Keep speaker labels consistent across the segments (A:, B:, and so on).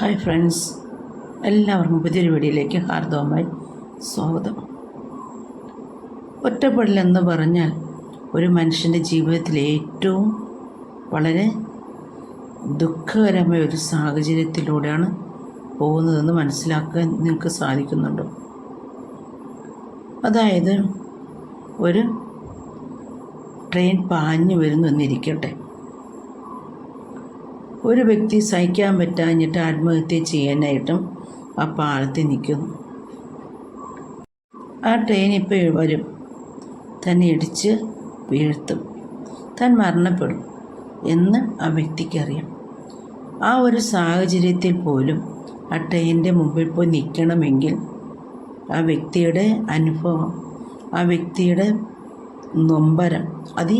A: Hi friends എല്ലാവർക്കും പുതിയൊരു വീഡിയോയിലേക്ക് ഹാർദവമായി സ്വാഗതം. ഒറ്റപ്പെടലെന്ന് പറഞ്ഞാൽ ഒരു മനുഷ്യന്റെ ജീവിതത്തിലെ ഏറ്റവും വളരെ ദുഃഖകരമായ ഒരു സാഹചര്യത്തിലൂടെയാണ് പോകുന്നതെന്ന് മനസ്സിലാക്കാൻ നിങ്ങൾക്ക് സാധിക്കുന്നുണ്ട്. അതായത് ഒരു ട്രെയിൻ പാഞ്ഞു വരുന്നു എന്നിരിക്കട്ടെ. ഒരു വ്യക്തി സഹിക്കാൻ പറ്റാഞ്ഞിട്ട് ആത്മഹത്യ ചെയ്യാനായിട്ടും ആ പാളത്തിൽ നിൽക്കുന്നു. ആ ട്രെയിൻ ഇപ്പോൾ വരും. തന്നെ ഇടിച്ച് വീഴ്ത്തും. താൻ മരണപ്പെടും എന്ന് ആ വ്യക്തിക്കറിയാം. ആ ഒരു സാഹചര്യത്തിൽ പോലും ആ ട്രെയിനിന്റെ മുമ്പിൽ പോയി നിൽക്കണമെങ്കിൽ ആ വ്യക്തിയുടെ അനുഭവം ആ വ്യക്തിയുടെ നൊമ്പരം അതി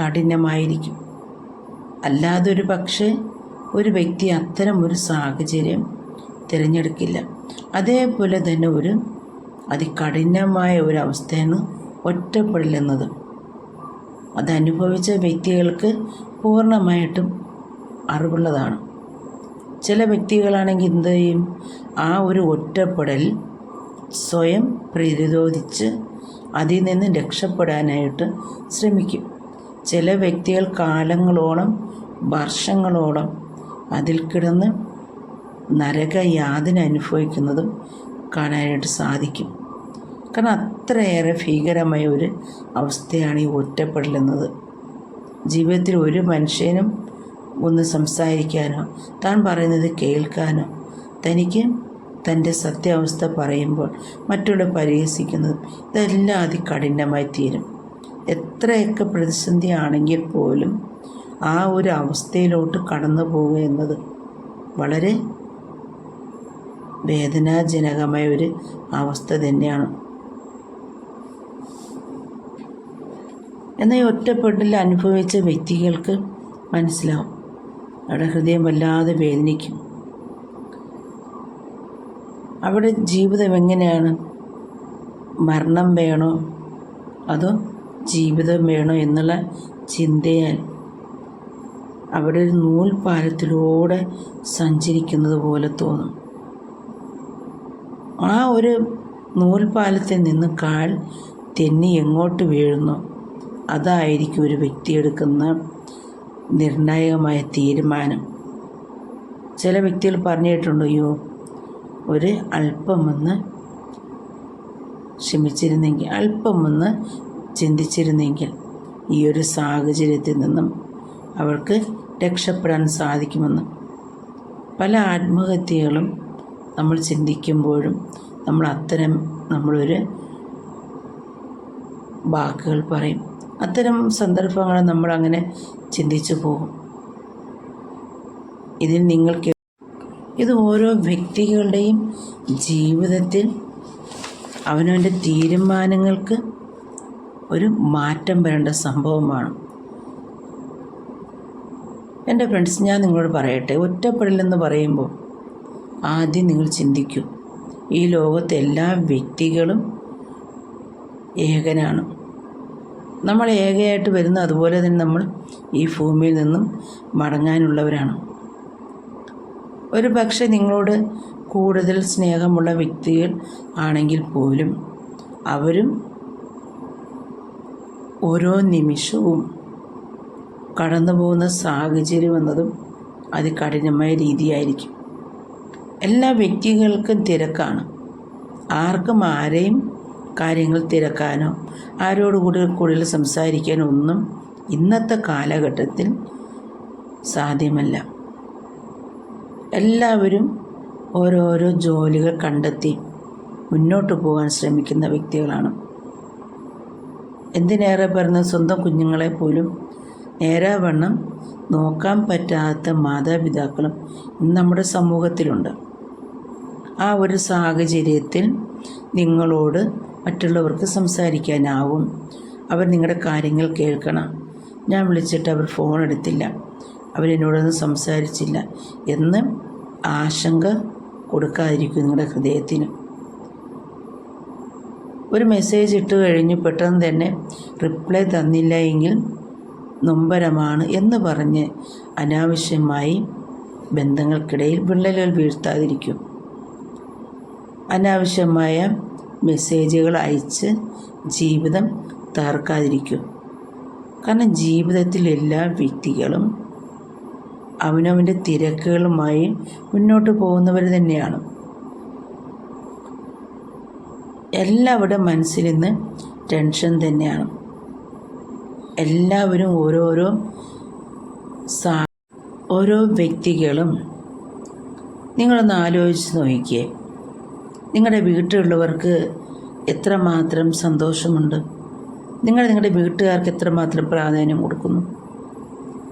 A: കഠിനമായിരിക്കും. അല്ലാതൊരു പക്ഷേ ഒരു വ്യക്തി അത്തരം ഒരു സാഹചര്യം തിരഞ്ഞെടുക്കില്ല. അതേപോലെ തന്നെ ഒരു അതികഠിനമായ ഒരു അവസ്ഥയാണ് ഒറ്റപ്പെടലെന്നത്. അതനുഭവിച്ച വ്യക്തികൾക്ക് പൂർണമായിട്ടും അറിവുള്ളതാണ്. ചില വ്യക്തികളാണെങ്കിൽ എന്ത് ചെയ്യും? ആ ഒരു ഒറ്റപ്പെടൽ സ്വയം പ്രതിരോധിച്ച് അതിൽ നിന്ന് രക്ഷപ്പെടാനായിട്ട് ശ്രമിക്കും. ചില വ്യക്തികൾ കാലങ്ങളോളം വർഷങ്ങളോളം അതിൽ കിടന്ന് നരകയാതന അനുഭവിക്കുന്നതും കാണാനായിട്ട് സാധിക്കും. കാരണം അത്രയേറെ ഭീകരമായ ഒരു അവസ്ഥയാണ് ഈ ഒറ്റപ്പെടലെന്നത്. ജീവിതത്തിൽ ഒരു മനുഷ്യനും ഒന്ന് സംസാരിക്കാനോ താൻ പറയുന്നത് കേൾക്കാനോ തനിക്ക് തന്റെ സത്യാവസ്ഥ പറയുമ്പോൾ മറ്റുള്ള പരിഹസിക്കുന്നതും ഇതെല്ലാം അതികഠിനമായി തീരും. എത്രയൊക്കെ പ്രതിസന്ധി ആണെങ്കിൽ പോലും ആ ഒരു അവസ്ഥയിലോട്ട് കടന്നു പോവുക എന്നത് വളരെ വേദനാജനകമായ ഒരു അവസ്ഥ തന്നെയാണ്. എന്നാൽ ഒറ്റപ്പെട്ടിൽ അനുഭവിച്ച വ്യക്തികൾക്ക് മനസ്സിലാവും. അവിടെ ഹൃദയം വല്ലാതെ വേദനിക്കും. അവിടെ ജീവിതം എങ്ങനെയാണ്? മരണം വേണോ? അതോ ജീവിതം വേണോ എന്നുള്ള ചിന്തയാൽ അവിടെ ഒരു നൂൽപാലത്തിലൂടെ സഞ്ചരിക്കുന്നത് പോലെ തോന്നും. ആ ഒരു നൂൽപാലത്തിൽ നിന്ന് കാൽ തെന്നി എങ്ങോട്ട് വീഴുന്നു? അതായിരിക്കും ഒരു വ്യക്തി എടുക്കുന്ന നിർണായകമായ തീരുമാനം. ചില വ്യക്തികൾ പറഞ്ഞിട്ടുണ്ട് അയ്യോ ഒരു അല്പം ഒന്ന് ക്ഷമിച്ചിരുന്നെങ്കിൽ അല്പം ഒന്ന് ചിന്തിച്ചിരുന്നെങ്കിൽ ഈ ഒരു സാഹചര്യത്തിൽ നിന്നും അവർക്ക് രക്ഷപ്പെടാൻ സാധിക്കുമെന്ന്. പല ആത്മഹത്യകളും നമ്മൾ ചിന്തിക്കുമ്പോഴും നമ്മൾ അത്തരം നമ്മളൊരു വാക്കുകൾ പറയും. അത്തരം സന്ദർഭങ്ങൾ നമ്മൾ അങ്ങനെ ചിന്തിച്ചു പോകും. ഇതിൽ നിങ്ങൾക്ക് ഇത് ഓരോ വ്യക്തികളുടെയും ജീവിതത്തിൽ അവനവന്റെ തീരുമാനങ്ങൾക്ക് ഒരു മാറ്റം വരേണ്ട സംഭവമാണ്. എന്റെ ഫ്രണ്ട്സ് ഞാൻ നിങ്ങളോട് പറയട്ടെ. ഒറ്റപ്പെടലെന്ന് പറയുമ്പോൾ ആദ്യം നിങ്ങൾ ചിന്തിക്കൂ. ഈ ലോകത്തെ എല്ലാ വ്യക്തികളും ഏകനാണ്. നമ്മൾ ഏകയായിട്ട് വരുന്ന അതുപോലെ തന്നെ നമ്മൾ ഈ ഭൂമിയിൽ നിന്നും മടങ്ങാനുള്ളവരാണ്. ഒരു പക്ഷേ നിങ്ങളോട് കൂടുതൽ സ്നേഹമുള്ള വ്യക്തികൾ ആണെങ്കിൽ പോലും അവരും ഓരോ നിമിഷവും കടന്നു പോകുന്ന സാഹചര്യം എന്നതും അതികഠിനമായ രീതിയായിരിക്കും. എല്ലാ വ്യക്തികൾക്കും തിരക്കാണ്. ആർക്കും ആരെയും കാര്യങ്ങൾ തിരക്കാനോ ആരോട് കൂടുതൽ കൂടുതൽ സംസാരിക്കാനോ ഒന്നും ഇന്നത്തെ കാലഘട്ടത്തിൽ സാധ്യമല്ല. എല്ലാവരും ഓരോരോ ജോലികൾ കണ്ടെത്തി മുന്നോട്ട് പോകാൻ ശ്രമിക്കുന്ന വ്യക്തികളാണ്. എന്തിനേറെ പറഞ്ഞ സ്വന്തം കുഞ്ഞുങ്ങളെ പോലും നേരാവണ്ണം നോക്കാൻ പറ്റാത്ത മാതാപിതാക്കളും ഇന്ന് നമ്മുടെ സമൂഹത്തിലുണ്ട്. ആ ഒരു സാഹചര്യത്തിൽ നിങ്ങളോട് മറ്റുള്ളവർക്ക് സംസാരിക്കാനാവും. അവർ നിങ്ങളുടെ കാര്യങ്ങൾ കേൾക്കണം. ഞാൻ വിളിച്ചിട്ട് അവർ ഫോൺ എടുത്തില്ല. അവരെന്നോടൊന്നും സംസാരിച്ചില്ല എന്ന് ആശങ്ക കൊടുക്കാതിരിക്കും നിങ്ങളുടെ ഹൃദയത്തിന്. ഒരു മെസ്സേജ് ഇട്ട് കഴിഞ്ഞ് പെട്ടെന്ന് തന്നെ റിപ്ലൈ തന്നില്ല എങ്കിൽ നൊമ്പരമാണ് എന്ന് പറഞ്ഞ് അനാവശ്യമായി ബന്ധങ്ങൾക്കിടയിൽ വിള്ളലുകൾ വീഴ്ത്താതിരിക്കും. അനാവശ്യമായ മെസ്സേജുകൾ അയച്ച് ജീവിതം തകർക്കാതിരിക്കും. കാരണം ജീവിതത്തിൽ എല്ലാ വ്യക്തികളും അവനവന്റെ തിരക്കുകളുമായി മുന്നോട്ട് പോകുന്നവർ തന്നെയാണ്. എല്ലാവരുടെ മനസ്സിൽ നിന്ന് ടെൻഷൻ തന്നെയാണ്. എല്ലാവരും ഓരോരോ സാ ഓരോ വ്യക്തികളും നിങ്ങളൊന്ന് ആലോചിച്ച് നോക്കിയേ. നിങ്ങളുടെ വീട്ടിലുള്ളവർക്ക് എത്രമാത്രം സന്തോഷമുണ്ട്. നിങ്ങൾ നിങ്ങളുടെ വീട്ടുകാർക്ക് എത്രമാത്രം പ്രാധാന്യം കൊടുക്കുന്നു.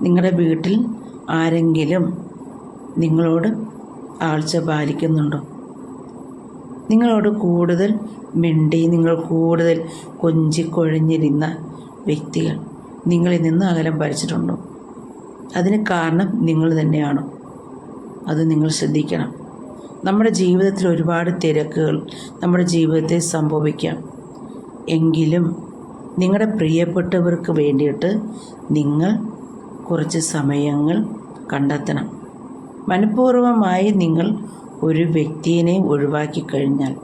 A: നിങ്ങളുടെ വീട്ടിൽ ആരെങ്കിലും നിങ്ങളോട് ആഴ്ച പാലിക്കുന്നുണ്ടോ? നിങ്ങളോട് കൂടുതൽ മിണ്ടി നിങ്ങൾ കൂടുതൽ കൊഞ്ചിക്കൊഴഞ്ഞിരുന്ന വ്യക്തികൾ. നിങ്ങളിൽ നിന്ന് അകലം പാലിച്ചിട്ടുണ്ടോ അതിന് കാരണം നിങ്ങൾ തന്നെയാണോ. അത് നിങ്ങൾ ശ്രദ്ധിക്കണം. നമ്മുടെ ജീവിതത്തിൽ ഒരുപാട് തിരക്കുകൾ നമ്മുടെ ജീവിതത്തെ സംഭവിക്കാം. എങ്കിലും നിങ്ങളുടെ പ്രിയപ്പെട്ടവർക്ക് വേണ്ടിയിട്ട് നിങ്ങൾ കുറച്ച് സമയങ്ങൾ കണ്ടെത്തണം. മനഃപൂർവമായി നിങ്ങൾ ഒരു വ്യക്തിയെ ഒഴിവാക്കി കഴിഞ്ഞാൽ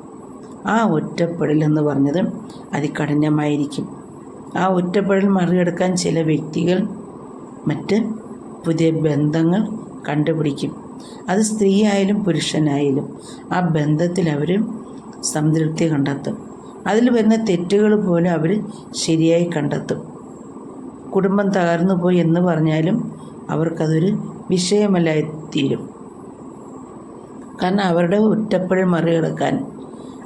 A: ആ ഒറ്റപ്പെടൽ എന്ന് പറഞ്ഞത് അതികഠിനമായിരിക്കും. ആ ഒറ്റപ്പെടൽ മറികടക്കാൻ ചില വ്യക്തികൾ മറ്റ് പുതിയ ബന്ധങ്ങൾ കണ്ടുപിടിക്കും. അത് സ്ത്രീയായാലും പുരുഷനായാലും ആ ബന്ധത്തിൽ അവർ സംതൃപ്തി കണ്ടെത്തും. അതിൽ വരുന്ന തെറ്റുകൾ പോലും അവർ ശരിയായി കണ്ടെത്തും. കുടുംബം തകർന്നു പോയി എന്ന് പറഞ്ഞാലും അവർക്കതൊരു വിഷയമല്ലായി തീരും കാരണം അവരുടെ ഒറ്റപ്പെടൽ മറികടക്കാൻ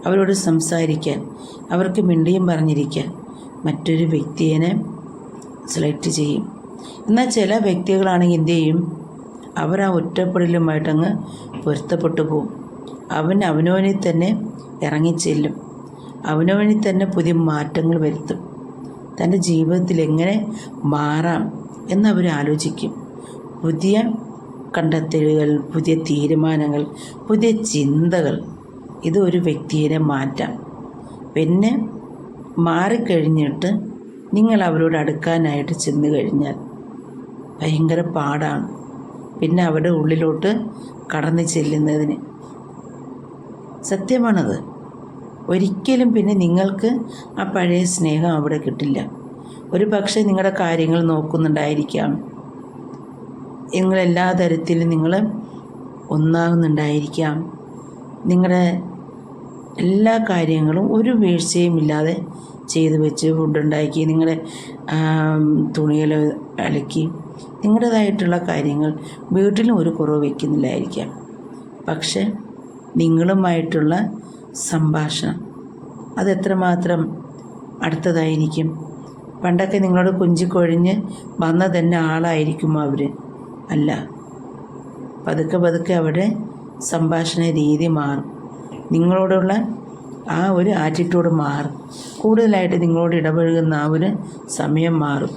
A: അവരോട് സംസാരിക്കാൻ അവർക്ക് മിണ്ടിയും പറഞ്ഞിരിക്കാൻ മറ്റൊരു വ്യക്തിയെ സെലക്ട് ചെയ്യും. എന്നാൽ ചില വ്യക്തികളാണെങ്കിൽ എന്ത് ചെയ്യും? അവർ ആ ഒറ്റപ്പെടലുമായിട്ടങ്ങ് പൊരുത്തപ്പെട്ടു പോകും അവൻ അവനവനിൽ തന്നെ ഇറങ്ങിച്ചെല്ലും. അവനവനിൽ തന്നെ പുതിയ മാറ്റങ്ങൾ വരുത്തും. തന്റെ ജീവിതത്തിൽ എങ്ങനെ മാറാം എന്നവർ ആലോചിക്കും. പുതിയ കണ്ടെത്തലുകൾ പുതിയ തീരുമാനങ്ങൾ പുതിയ ചിന്തകൾ ഇത് ഒരു വ്യക്തിയെ മാറ്റാം. പിന്നെ മാറിക്കഴിഞ്ഞിട്ട് നിങ്ങൾ അവരോട് അടുക്കാനായിട്ട് ചെന്ന് കഴിഞ്ഞാൽ ഭയങ്കര പാടാണ്. പിന്നെ അവരുടെ ഉള്ളിലോട്ട് കടന്നു ചെല്ലുന്നതിന്. സത്യമാണത്. ഒരിക്കലും പിന്നെ നിങ്ങൾക്ക് ആ പഴയ സ്നേഹം അവിടെ കിട്ടില്ല. ഒരു പക്ഷേ നിങ്ങളുടെ കാര്യങ്ങൾ നോക്കുന്നുണ്ടായിരിക്കാം. നിങ്ങളെല്ലാ തരത്തിലും നിങ്ങൾ ഒന്നാകുന്നുണ്ടായിരിക്കാം. നിങ്ങളുടെ എല്ലാ കാര്യങ്ങളും ഒരു വീഴ്ചയും ഇല്ലാതെ ചെയ്തു വെച്ച് ഫുഡുണ്ടാക്കി നിങ്ങളുടെ തുണികൾ അലക്കി നിങ്ങളുടേതായിട്ടുള്ള കാര്യങ്ങൾ വീട്ടിലും ഒരു കുറവ് വയ്ക്കുന്നില്ലായിരിക്കാം പക്ഷെ നിങ്ങളുമായിട്ടുള്ള സംഭാഷണം അതെത്രമാത്രം അടുത്തതായിരിക്കും? പണ്ടൊക്കെ നിങ്ങളോട് കുഞ്ചിക്കൊഴിഞ്ഞ് വന്ന തന്നെ ആളായിരിക്കും അവർ അല്ല. പതുക്കെ പതുക്കെ അവിടെ സംഭാഷണ രീതി മാറും. നിങ്ങളോടുള്ള ആ ഒരു ആറ്റിറ്റ്യൂഡ് മാറും. കൂടുതലായിട്ട് നിങ്ങളോട് ഇടപഴകുന്ന ആ ഒരു സമയം മാറും.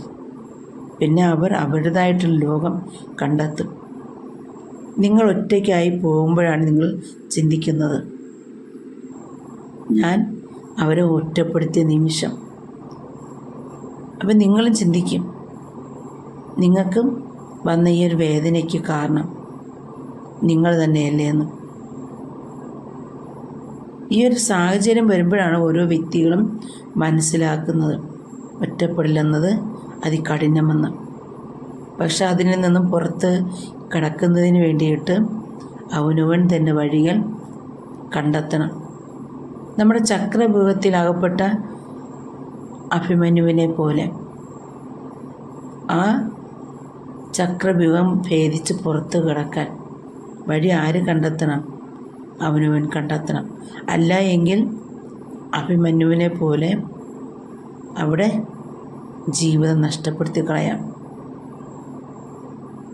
A: പിന്നെ അവർ അവരുടേതായിട്ടുള്ള ലോകം കണ്ടെത്തും. നിങ്ങൾ ഒറ്റയ്ക്കായി പോകുമ്പോഴാണ് നിങ്ങൾ ചിന്തിക്കുന്നത്. ഞാൻ അവരെ ഒറ്റപ്പെടുത്തിയ നിമിഷം. അപ്പം നിങ്ങളും ചിന്തിക്കും. നിങ്ങൾക്കും വന്ന ഈ ഒരു വേദനയ്ക്ക് കാരണം നിങ്ങൾ തന്നെയല്ലേ എന്ന്. ഈ ഒരു സാഹചര്യം വരുമ്പോഴാണ് ഓരോ വ്യക്തികളും മനസ്സിലാക്കുന്നത്. ഒറ്റപ്പെടില്ലെന്നത് അതികഠിനമെന്ന്. പക്ഷെ അതിൽ നിന്നും പുറത്ത് കടക്കുന്നതിന് വേണ്ടിയിട്ട് അവനവൻ തന്നെ വഴികൾ കണ്ടെത്തണം. നമ്മുടെ ചക്രവ്യൂഹത്തിലകപ്പെട്ട അഭിമന്യുവിനെ പോലെ ആ ചക്രവ്യൂഹം ഭേദിച്ച് പുറത്ത് കിടക്കാൻ വഴി ആര് കണ്ടെത്തണം? അവനവൻ കണ്ടെത്തണം. അല്ല എങ്കിൽ അഭിമന്യുവിനെ പോലെ അവിടെ ജീവിതം നഷ്ടപ്പെടുത്തി കളയാം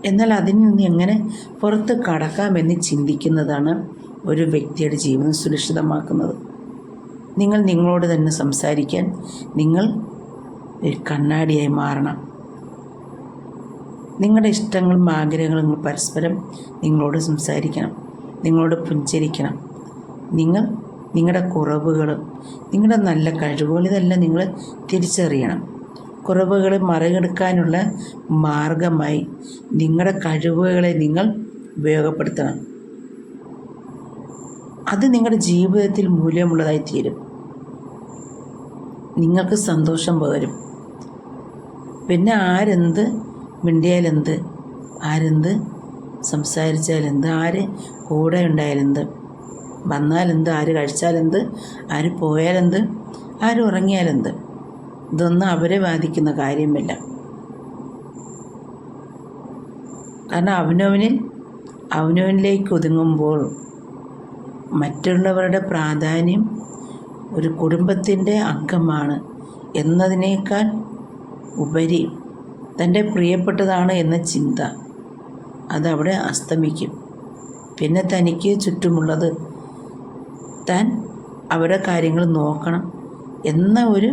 A: എന്നാൽ അതിൽ നിന്ന് എങ്ങനെ പുറത്ത് കടക്കാമെന്ന് ചിന്തിക്കുന്നതാണ് ഒരു വ്യക്തിയുടെ ജീവിതം സുരക്ഷിതമാക്കുന്നത്. നിങ്ങൾ നിങ്ങളോട് തന്നെ സംസാരിക്കാൻ നിങ്ങൾ ഒരു കണ്ണാടിയായി മാറണം. നിങ്ങളുടെ ഇഷ്ടങ്ങളും ആഗ്രഹങ്ങളും പരസ്പരം നിങ്ങളോട് സംസാരിക്കണം. നിങ്ങളോട് പുഞ്ചരിക്കണം. നിങ്ങൾ നിങ്ങളുടെ കുറവുകൾ നിങ്ങളുടെ നല്ല കഴിവുകൾ ഇതെല്ലാം നിങ്ങൾ തിരിച്ചറിയണം. കുറവുകളെ മറികടക്കാനുള്ള മാർഗമായി നിങ്ങളുടെ കഴിവുകളെ നിങ്ങൾ ഉപയോഗപ്പെടുത്തണം. അത് നിങ്ങളുടെ ജീവിതത്തിൽ മൂല്യമുള്ളതായി തീരും. നിങ്ങൾക്ക് സന്തോഷം പകരും. പിന്നെ ആരെന്ത് മിണ്ടിയാലെന്ത് ആരെന്ത് സംസാരിച്ചാലെന്ത് ആര് കൂടെ ഉണ്ടായാലെന്ത്? വന്നാലെന്ത്? ആര് കഴിച്ചാലെന്ത്? ആര് പോയാലെന്ത്? ആര് ഉറങ്ങിയാലെന്ത്? ഇതൊന്നും അവരെ ബാധിക്കുന്ന കാര്യമില്ല. കാരണം അവനവനിൽ അവനവനിലേക്ക് ഒതുങ്ങുമ്പോൾ മറ്റുള്ളവരുടെ പ്രാധാന്യം ഒരു കുടുംബത്തിന്റെ അംഗമാണ് എന്നതിനേക്കാൾ ഉപരി തന്റെ പ്രിയപ്പെട്ടതാണ് എന്ന ചിന്ത അതവിടെ അസ്തമിക്കും. പിന്നെ തനിക്ക് ചുറ്റുമുള്ളത്. താൻ അവരുടെ കാര്യങ്ങൾ നോക്കണം എന്ന ഒരു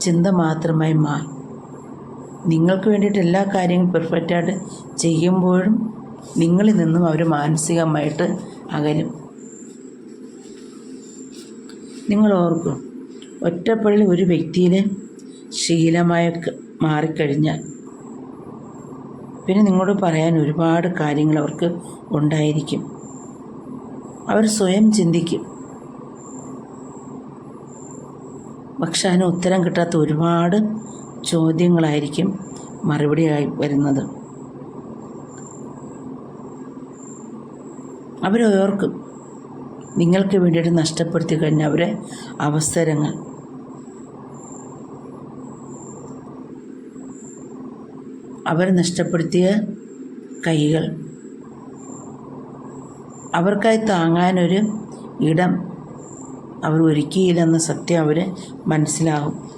A: ചിന്ത മാത്രമായി മാറി. നിങ്ങൾക്ക് വേണ്ടിയിട്ട് എല്ലാ കാര്യങ്ങളും പെർഫെക്റ്റായിട്ട് ചെയ്യുമ്പോഴും നിങ്ങളിൽ നിന്നും അവർ മാനസികമായിട്ട് അകലും. നിങ്ങൾ ഓർക്കും ഒറ്റപ്പെടൽ ഒരു വ്യക്തിയിലെ ശീലമായി മാറിക്കഴിഞ്ഞാൽ പിന്നെ നിങ്ങളോട് പറയാൻ ഒരുപാട് കാര്യങ്ങൾ അവർക്ക് ഉണ്ടായിരിക്കും. അവർ സ്വയം ചിന്തിക്കും. പക്ഷെ അതിന് ഉത്തരം കിട്ടാത്ത ഒരുപാട് ചോദ്യങ്ങളായിരിക്കും മറുപടിയായി വരുന്നത്. അവരോർക്കും നിങ്ങൾക്ക് വേണ്ടിയിട്ട് നഷ്ടപ്പെടുത്തി കഴിഞ്ഞ അവരെ അവസരങ്ങൾ. അവർ നഷ്ടപ്പെടുത്തിയ കൈകൾ. അവർക്കായി താങ്ങാനൊരു ഇടം അവർ ഒരുക്കിയില്ലെന്ന സത്യം അവർ മനസ്സിലാകും.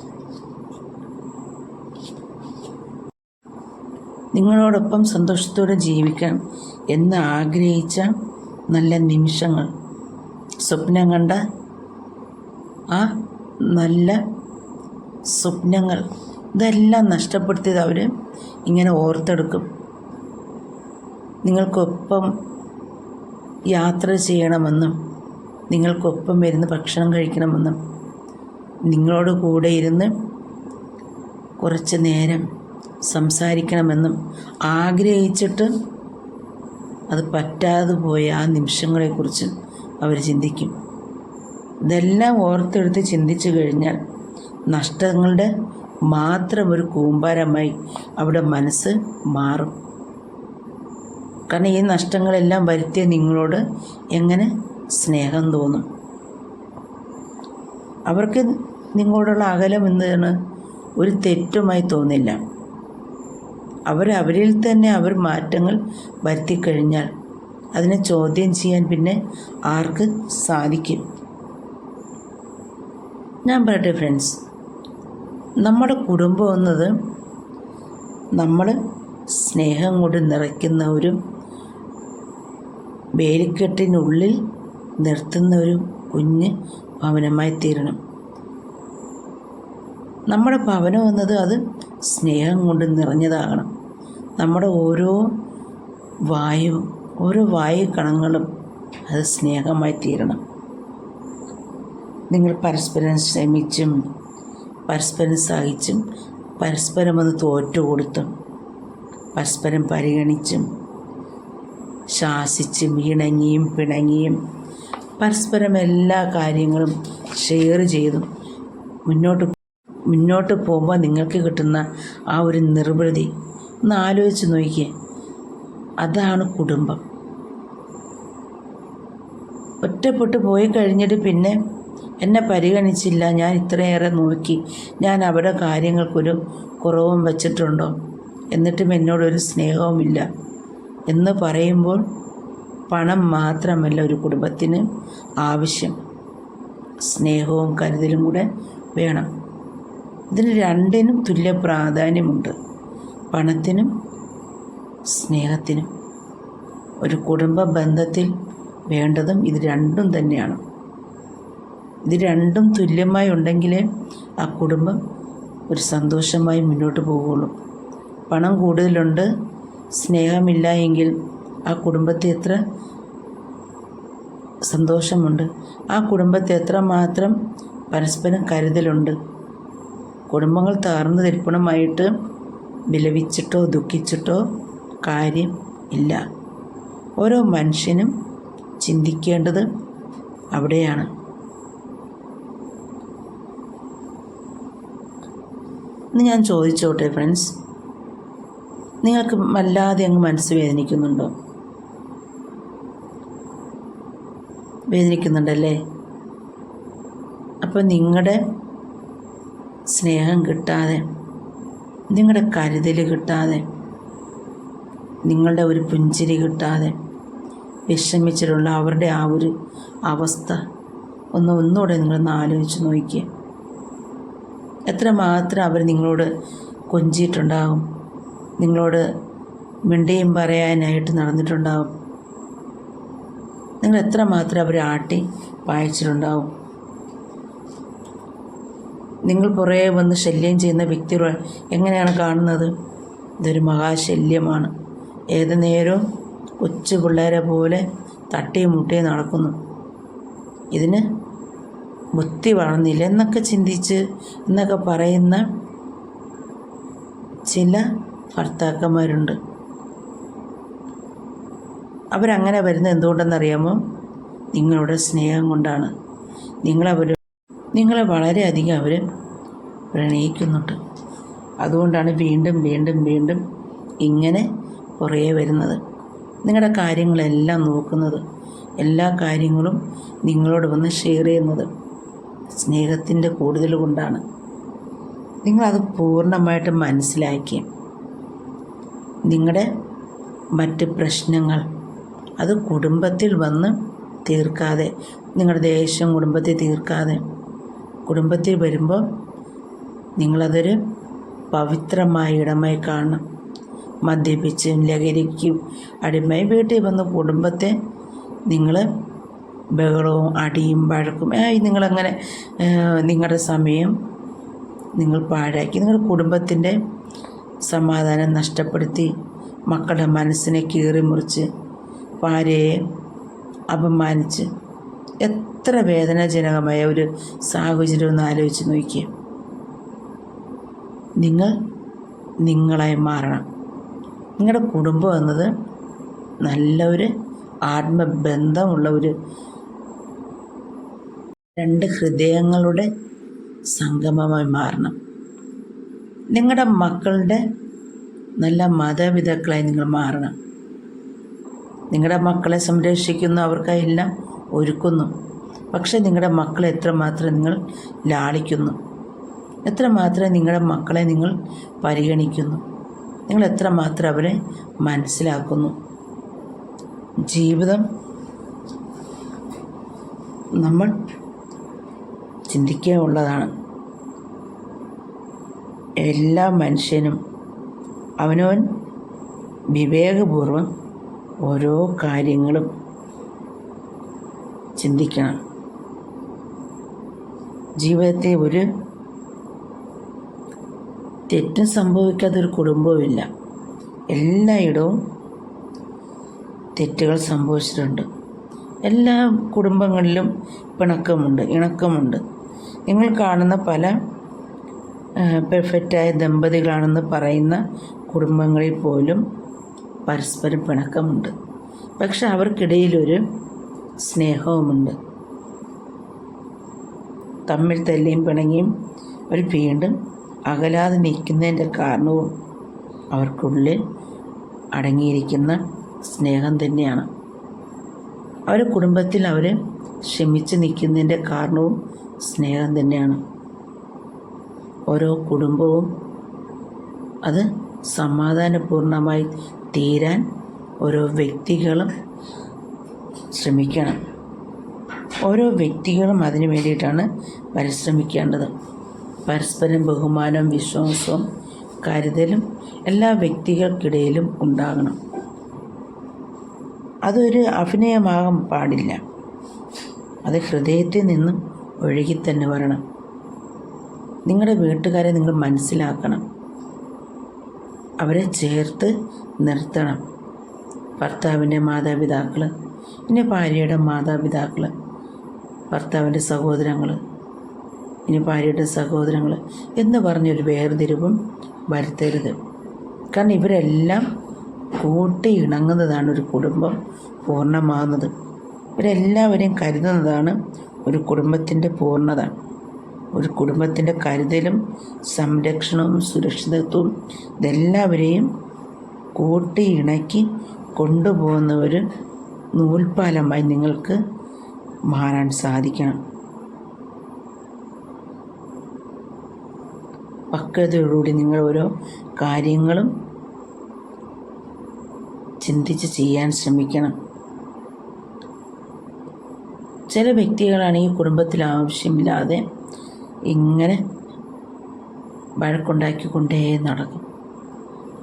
A: നിങ്ങളോടൊപ്പം സന്തോഷത്തോടെ ജീവിക്കണം എന്ന് ആഗ്രഹിച്ച നല്ല നിമിഷങ്ങൾ. സ്വപ്നം കണ്ട ആ നല്ല സ്വപ്നങ്ങൾ ഇതെല്ലാം നഷ്ടപ്പെടുത്തിയത് അവർ ഇങ്ങനെ ഓർത്തെടുക്കും. നിങ്ങൾക്കൊപ്പം യാത്ര ചെയ്യണമെന്നും നിങ്ങൾക്കൊപ്പം വരുന്ന ഭക്ഷണം കഴിക്കണമെന്നും നിങ്ങളോട് കൂടെ ഇരുന്ന് കുറച്ച് നേരം സംസാരിക്കണമെന്നും ആഗ്രഹിച്ചിട്ട് അത് പറ്റാതെ പോയ ആ നിമിഷങ്ങളെക്കുറിച്ച് അവർ ചിന്തിക്കും. ഇതെല്ലാം ഓർത്തെടുത്ത് ചിന്തിച്ചു കഴിഞ്ഞാൽ നഷ്ടങ്ങളുടെ മാത്രം ഒരു കൂമ്പാരമായി അവിടെ മനസ്സ് മാറും. കാരണം ഈ നഷ്ടങ്ങളെല്ലാം വരുത്തിയ നിങ്ങളോട് എങ്ങനെ സ്നേഹം തോന്നും? അവർക്ക് നിങ്ങളോടുള്ള അകലം എന്താണ്? ഒരു തെറ്റുമായി തോന്നില്ല. അവർ അവരിൽ തന്നെ അവർ മാറ്റങ്ങൾ വരുത്തിക്കഴിഞ്ഞാൽ അതിനെ ചോദ്യം ചെയ്യാൻ പിന്നെ ആർക്ക് സാധിക്കും? ഞാൻ പറയട്ടെ ഫ്രണ്ട്സ് നമ്മുടെ കുടുംബം എന്നത് നമ്മൾ സ്നേഹം കൊണ്ട് നിറയ്ക്കുന്ന ഒരു വേലിക്കെട്ടിനുള്ളിൽ നിർത്തുന്ന ഒരു കുഞ്ഞ് ഭവനമായി തീരണം. നമ്മുടെ ഭവനം എന്നത് അത് സ്നേഹം കൊണ്ട് നിറഞ്ഞതാകണം. നമ്മുടെ ഓരോ വായു ഓരോ വായു കണങ്ങളും അത് സ്നേഹമായി തീരണം. നിങ്ങൾ പരസ്പരം ശ്രമിച്ചും പരസ്പരം സഹിച്ചും പരസ്പരം ഒന്ന് തോറ്റുകൊടുത്തും പരസ്പരം പരിഗണിച്ചും ശാസിച്ചും ഇണങ്ങിയും പിണങ്ങിയും പരസ്പരം എല്ലാ കാര്യങ്ങളും ഷെയർ ചെയ്തും മുന്നോട്ട് മുന്നോട്ട് പോകുമ്പോൾ നിങ്ങൾക്ക് കിട്ടുന്ന ആ ഒരു നിർവൃതി. ഒന്ന് ആലോചിച്ച് നോക്കിയേ. അതാണ് കുടുംബം. ഒറ്റപ്പെട്ടു പോയി കഴിഞ്ഞിട്ട് പിന്നെ എന്നെ പരിഗണിച്ചില്ല. ഞാൻ ഇത്രയേറെ നോക്കി. ഞാൻ അവരുടെ കാര്യങ്ങൾക്കൊരു കുറവും വച്ചിട്ടുണ്ടോ? എന്നിട്ടും എന്നോടൊരു സ്നേഹവുമില്ല. എന്ന് പറയുമ്പോൾ പണം മാത്രമല്ല ഒരു കുടുംബത്തിന് ആവശ്യം. സ്നേഹവും കരുതലും കൂടെ വേണം. ഇതിന് രണ്ടിനും തുല്യ പ്രാധാന്യമുണ്ട്. പണത്തിനും സ്നേഹത്തിനും. ഒരു കുടുംബ ബന്ധത്തിൽ വേണ്ടതും ഇത് രണ്ടും തന്നെയാണ്. ഇത് രണ്ടും തുല്യമായി ഉണ്ടെങ്കിലേ ആ കുടുംബം ഒരു സന്തോഷമായി മുന്നോട്ട് പോവുകയുള്ളൂ പണം കൂടുതലുണ്ട് സ്നേഹമില്ല എങ്കിൽ ആ കുടുംബത്തെ എത്ര സന്തോഷമുണ്ട്. ആ കുടുംബത്തെ എത്രമാത്രം പരസ്പരം കരുതലുണ്ട്. കുടുംബങ്ങൾ തകർന്നു തരിപ്പണമായിട്ട് വിലപിച്ചിട്ടോ ദുഃഖിച്ചിട്ടോ കാര്യം ഇല്ല. ഓരോ മനുഷ്യനും ചിന്തിക്കേണ്ടത് അവിടെയാണ്. ഇന്ന് ഞാൻ ചോദിച്ചോട്ടെ ഫ്രണ്ട്സ് നിങ്ങൾക്ക് വല്ലാതെ അങ്ങ് മനസ്സ് വേദനിക്കുന്നുണ്ടോ? വേദനിക്കുന്നുണ്ടല്ലേ? അപ്പോൾ നിങ്ങളുടെ സ്നേഹം കിട്ടാതെ നിങ്ങളുടെ കരുതൽ കിട്ടാതെ നിങ്ങളുടെ ഒരു പുഞ്ചിരി കിട്ടാതെ വിഷമിച്ചിട്ടുള്ള അവരുടെ ആ ഒരു അവസ്ഥ ഒന്ന് ഒന്നുകൂടെ നിങ്ങളൊന്ന് ആലോചിച്ച് നോക്കിയേ. എത്രമാത്രം അവർ നിങ്ങളോട് കൊഞ്ചിയിട്ടുണ്ടാകും നിങ്ങളോട് മിണ്ടയും പറയാനായിട്ട് നടന്നിട്ടുണ്ടാകും നിങ്ങൾ എത്രമാത്രം അവരെ ആട്ടി പായിച്ചിട്ടുണ്ടാവും. നിങ്ങൾ പുറകെ വന്ന് ശല്യം ചെയ്യുന്ന വ്യക്തികൾ എങ്ങനെയാണ് കാണുന്നത്? ഇതൊരു മഹാശല്യമാണ്. ഏത് നേരവും കൊച്ചു പിള്ളേരെ പോലെ തട്ടിയും മുട്ടിയും നടക്കുന്നു. ഇതിന് ബുദ്ധി വളർന്നില്ല എന്നൊക്കെ ചിന്തിച്ച് എന്നൊക്കെ പറയുന്ന ചില ഭർത്താക്കന്മാരുണ്ട്. അവരങ്ങനെ വരുന്നത് എന്തുകൊണ്ടെന്നറിയാമോ? നിങ്ങളുടെ സ്നേഹം കൊണ്ടാണ്. നിങ്ങളവർ നിങ്ങളെ വളരെയധികം അവർ പ്രണയിക്കുന്നുണ്ട്. അതുകൊണ്ടാണ് വീണ്ടും വീണ്ടും വീണ്ടും ഇങ്ങനെ പുറകെ വരുന്നത്. നിങ്ങളുടെ കാര്യങ്ങളെല്ലാം നോക്കുന്നത് എല്ലാ കാര്യങ്ങളും നിങ്ങളോട് വന്ന് ഷെയർ ചെയ്യുന്നത്. സ്നേഹത്തിന്റെ കൂടുതൽ കൊണ്ടാണ്. നിങ്ങളത് പൂർണമായിട്ട് മനസ്സിലാക്കി. നിങ്ങളുടെ മറ്റ് പ്രശ്നങ്ങൾ അത് കുടുംബത്തിൽ വന്ന് തീർക്കാതെ നിങ്ങളുടെ ദേഷ്യം കുടുംബത്തിൽ തീർക്കാതെ കുടുംബത്തിൽ വരുമ്പോൾ നിങ്ങളതൊരു പവിത്രമായ ഇടമായി കാണണം. മദ്യപിച്ചും ലഹരിക്കും അടിമയും വീട്ടിൽ വന്ന് കുടുംബത്തെ നിങ്ങൾ ബഹളവും അടിയും വഴക്കും ഏയ് നിങ്ങളങ്ങനെ നിങ്ങളുടെ സമയം നിങ്ങൾ പാഴാക്കി. നിങ്ങളുടെ കുടുംബത്തിന്റെ സമാധാനം നഷ്ടപ്പെടുത്തി മക്കളുടെ മനസ്സിനെ കീറി മുറിച്ച് ഭാര്യയെ അപമാനിച്ച് എത്ര വേദനാജനകമായ ഒരു സാഹചര്യം ഒന്ന് ആലോചിച്ച് നോക്കിയേ. നിങ്ങൾ നിങ്ങളായി മാറണം. നിങ്ങളുടെ കുടുംബം എന്നത് നല്ല ഒരു ആത്മബന്ധമുള്ള ഒരു രണ്ട് ഹൃദയങ്ങളുടെ സംഗമമായി മാറണം. നിങ്ങളുടെ മക്കളുടെ നല്ല മാതാപിതാക്കളായി നിങ്ങൾ മാറണം. നിങ്ങളുടെ മക്കളെ സംരക്ഷിക്കുന്നു അവർക്കെല്ലാം ഒരുക്കുന്നു. പക്ഷെ നിങ്ങളുടെ മക്കളെ എത്രമാത്രം നിങ്ങൾ ലാളിക്കുന്നു? എത്രമാത്രം നിങ്ങളുടെ മക്കളെ നിങ്ങൾ പരിഗണിക്കുന്നു? നിങ്ങൾ എത്രമാത്രം അവരെ മനസ്സിലാക്കുന്നു? ജീവിതം നമ്മൾ ചിന്തിക്കാനുള്ളതാണ്. എല്ലാ മനുഷ്യനും അവനവൻ വിവേകപൂർവം ഓരോ കാര്യങ്ങളും ചിന്തിക്കണം. ജീവിതത്തെ ഒരു തെറ്റും സംഭവിക്കാത്തൊരു കുടുംബവുമില്ല. എല്ലായിടവും തെറ്റുകൾ സംഭവിച്ചിട്ടുണ്ട്. എല്ലാ കുടുംബങ്ങളിലും പിണക്കമുണ്ട് ഇണക്കമുണ്ട്. നിങ്ങൾ കാണുന്ന പല പെർഫെക്റ്റായ ദമ്പതികളാണെന്ന് പറയുന്ന കുടുംബങ്ങളിൽ പോലും പരസ്പരം പിണക്കമുണ്ട്. പക്ഷെ അവർക്കിടയിലൊരു സ്നേഹവുമുണ്ട്. തമ്മിൽ തല്ലിയും പിണങ്ങിയും അവർ വീണ്ടും അകലാതെ നിൽക്കുന്നതിന്റെ കാരണവും അവർക്കുള്ളിൽ അടങ്ങിയിരിക്കുന്ന സ്നേഹം തന്നെയാണ്. അവരുടെ കുടുംബത്തിൽ അവർ ക്ഷമിച്ച് നിൽക്കുന്നതിന്റെ കാരണവും സ്നേഹം തന്നെയാണ്. ഓരോ കുടുംബവും അത് സമാധാനപൂർണമായി തീരാൻ ഓരോ വ്യക്തികളും ശ്രമിക്കണം. ഓരോ വ്യക്തികളും അതിനു വേണ്ടിയിട്ടാണ് പരിശ്രമിക്കേണ്ടത്. പരസ്പരം ബഹുമാനം വിശ്വാസവും കരുതലും എല്ലാ വ്യക്തികൾക്കിടയിലും ഉണ്ടാകണം. അതൊരു അഭിനയമാകാൻ പാടില്ല. അത് ഹൃദയത്തിൽ നിന്നും ഒഴുകി തന്നെ വരണം. നിങ്ങളുടെ വീട്ടുകാരെ നിങ്ങൾ മനസ്സിലാക്കണം. അവരെ ചേർത്ത് നിർത്തണം. ഭർത്താവിന്റെ മാതാപിതാക്കൾ ഇനി ഭാര്യയുടെ മാതാപിതാക്കൾ ഭർത്താവിന്റെ സഹോദരങ്ങൾ ഇനി ഭാര്യയുടെ സഹോദരങ്ങൾ എന്ന് പറഞ്ഞൊരു വേർതിരിവും വരുത്തരുത്. കാരണം ഇവരെല്ലാം കൂട്ടി ഇണങ്ങുന്നതാണ് ഒരു കുടുംബം പൂർണമാകുന്നത് ഇവരെല്ലാവരെയും കരുതുന്നതാണ് ഒരു കുടുംബത്തിന്റെ പൂർണത ഒരു കുടുംബത്തിന്റെ കരുതലും സംരക്ഷണവും സുരക്ഷിതത്വവും ഇതെല്ലാവരെയും കൂട്ടി ഇണക്കി കൊണ്ടുപോകുന്ന ഒരു നൂൽപ്പാലമായി നിങ്ങൾക്ക് മാറാൻ സാധിക്കണം. പക്വതയോടുകൂടി നിങ്ങൾ ഓരോ കാര്യങ്ങളും ചിന്തിച്ച് ചെയ്യാൻ ശ്രമിക്കണം. ചില വ്യക്തികളാണെങ്കിൽ കുടുംബത്തിൽ ആവശ്യമില്ലാതെ ഇങ്ങനെ വഴക്കുണ്ടാക്കിക്കൊണ്ടേ നടക്കും.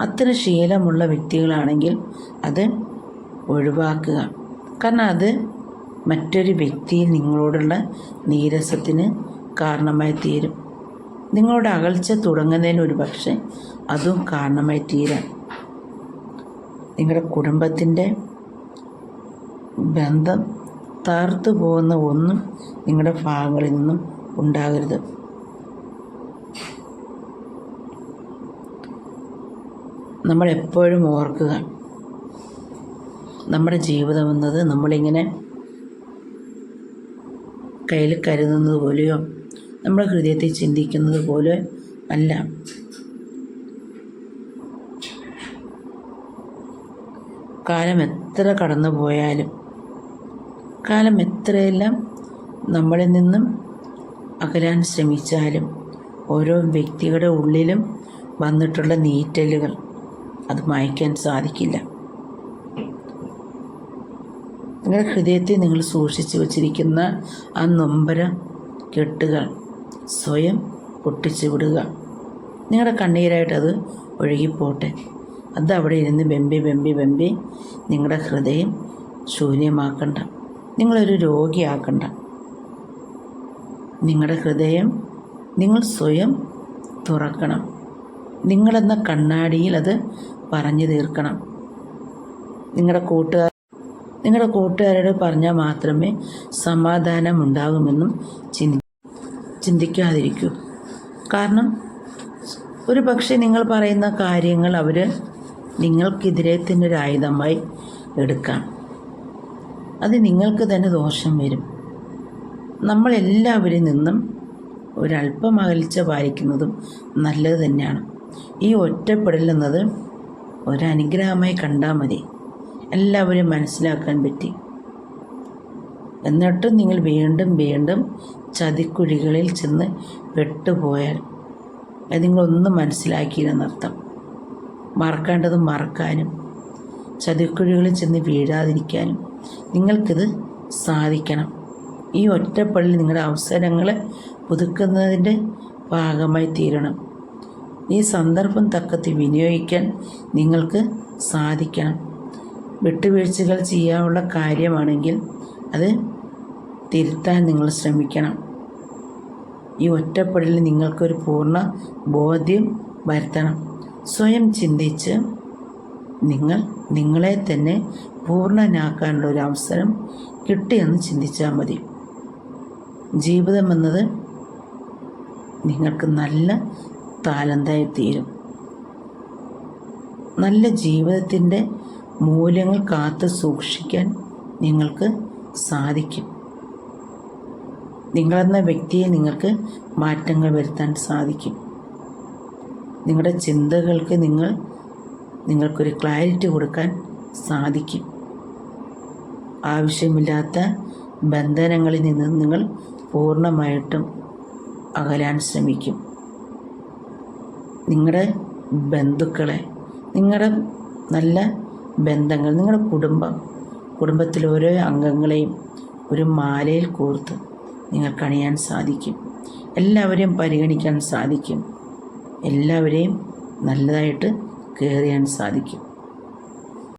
A: അത്തരം ശീലമുള്ള വ്യക്തികളാണെങ്കിൽ അത് ഒഴിവാക്കുക. കാരണം അത് മറ്റൊരു വ്യക്തി നിങ്ങളോടുള്ള നീരസത്തിന് കാരണമായി തീരും. നിങ്ങളുടെ അകൽച്ച തുടങ്ങുന്നതിന് ഒരു പക്ഷേ അതും കാരണമായി തീരാം. നിങ്ങളുടെ കുടുംബത്തിന്റെ ബന്ധം താർത്തു പോകുന്ന ഒന്നും നിങ്ങളുടെ ഭാഗങ്ങളിൽ നിന്നും ഉണ്ടാകരുത്. നമ്മൾ എപ്പോഴും ഓർക്കുക നമ്മുടെ ജീവിതം എന്നത് നമ്മളിങ്ങനെ കയ്യിൽ കരുതുന്നത് പോലെയോ നമ്മുടെ ഹൃദയത്തിൽ ചിന്തിക്കുന്നത് പോലെ അല്ല. കാലം എത്ര കടന്നു പോയാലും കാലം എത്രയെല്ലാം നമ്മളിൽ നിന്നും അകലാൻ ശ്രമിച്ചാലും ഓരോ വ്യക്തികളുടെ ഉള്ളിലും വന്നിട്ടുള്ള നീറ്റലുകൾ അത് മായ്ക്കാൻ സാധിക്കില്ല. നിങ്ങളുടെ ഹൃദയത്തിൽ നിങ്ങൾ സൂക്ഷിച്ചു വച്ചിരിക്കുന്ന ആ നൊമ്പര കെട്ടുകൾ സ്വയം പൊട്ടിച്ചു വിടുക. നിങ്ങളുടെ കണ്ണീരായിട്ട് അത് ഒഴുകിപ്പോട്ടെ. അത് അവിടെ ഇരുന്ന് വെമ്പി വെമ്പി വെമ്പി നിങ്ങളുടെ ഹൃദയം ശൂന്യമാക്കണ്ട. നിങ്ങളൊരു രോഗിയാക്കണ്ട. നിങ്ങളുടെ ഹൃദയം നിങ്ങൾ സ്വയം തുറക്കണം. നിങ്ങളെന്ന കണ്ണാടിയിൽ അത് പറഞ്ഞു തീർക്കണം. നിങ്ങളുടെ കൂട്ടുകാർ നിങ്ങളുടെ കൂട്ടുകാരോട് പറഞ്ഞാൽ മാത്രമേ സമാധാനം ഉണ്ടാകുമെന്നും ചിന്തി ചിന്തിക്കാതിരിക്കൂ. കാരണം ഒരു പക്ഷേ നിങ്ങൾ പറയുന്ന കാര്യങ്ങൾ അവർ നിങ്ങൾക്കെതിരെ തന്നെ ഒരു ആയുധമായി എടുക്കാം. അത് നിങ്ങൾക്ക് തന്നെ ദോഷം വരും. നമ്മളെല്ലാവരിൽ നിന്നും ഒരല്പം അകൽച്ച പാലിക്കുന്നതും നല്ലത് തന്നെയാണ്. ഈ ഒറ്റപ്പെടൽ എന്നത് ഒരനുഗ്രഹമായി കണ്ടാൽ മതി. എല്ലാവരും മനസ്സിലാക്കാൻ പറ്റി. എന്നിട്ടും നിങ്ങൾ വീണ്ടും വീണ്ടും ചതിക്കുഴികളിൽ ചെന്ന് പെട്ടുപോയാൽ അത് നിങ്ങളൊന്നും മനസ്സിലാക്കിയില്ലെന്നർത്ഥം മറക്കേണ്ടത് മറക്കാനും ചതിക്കുഴികളിൽ ചെന്ന് വീഴാതിരിക്കാനും നിങ്ങൾക്കിത് സാധിക്കണം. ഈ ഒറ്റപ്പള്ളി നിങ്ങളുടെ അവസരങ്ങളെ പുതുക്കുന്നതിന്റെ ഭാഗമായി തീരണം. ഈ സന്ദർഭം തക്കത്തിൽ വിനിയോഗിക്കാൻ നിങ്ങൾക്ക് സാധിക്കണം. വിട്ടുവീഴ്ചകൾ ചെയ്യാനുള്ള കാര്യമാണെങ്കിൽ അത് തിരുത്താൻ നിങ്ങൾ ശ്രമിക്കണം. ഈ ഒറ്റപ്പെടലിൽ നിങ്ങൾക്കൊരു പൂർണ ബോധ്യം വരുത്തണം. സ്വയം ചിന്തിച്ച് നിങ്ങൾ നിങ്ങളെ തന്നെ പൂർണനാക്കാനുള്ള ഒരു അവസരം കിട്ടിയെന്ന് ചിന്തിച്ചാൽ മതി. ജീവിതം എന്നത് നിങ്ങൾക്ക് നല്ല താലന്തായി തീരും. നല്ല ജീവിതത്തിന്റെ മൂല്യങ്ങൾ കാത്തു സൂക്ഷിക്കാൻ നിങ്ങൾക്ക് സാധിക്കും. നിങ്ങളെന്ന വ്യക്തിയെ നിങ്ങൾക്ക് മാറ്റങ്ങൾ വരുത്താൻ സാധിക്കും. നിങ്ങളുടെ ചിന്തകൾക്ക് നിങ്ങൾ നിങ്ങൾക്കൊരു ക്ലാരിറ്റി കൊടുക്കാൻ സാധിക്കും. ആവശ്യമില്ലാത്ത ബന്ധനങ്ങളിൽ നിന്ന് നിങ്ങൾ പൂർണമായിട്ടും അകലാൻ ശ്രമിക്കും. നിങ്ങളുടെ ബന്ധുക്കളെ നിങ്ങളുടെ നല്ല ബന്ധങ്ങൾ നിങ്ങളുടെ കുടുംബം കുടുംബത്തിലെ ഓരോ അംഗങ്ങളെയും ഒരു മാലയിൽ കോർത്ത് നിങ്ങൾക്ക് അണിയാൻ സാധിക്കും. എല്ലാവരെയും പരിഗണിക്കാൻ സാധിക്കും. എല്ലാവരെയും നല്ലതായിട്ട് കെയർ ചെയ്യാൻ സാധിക്കും.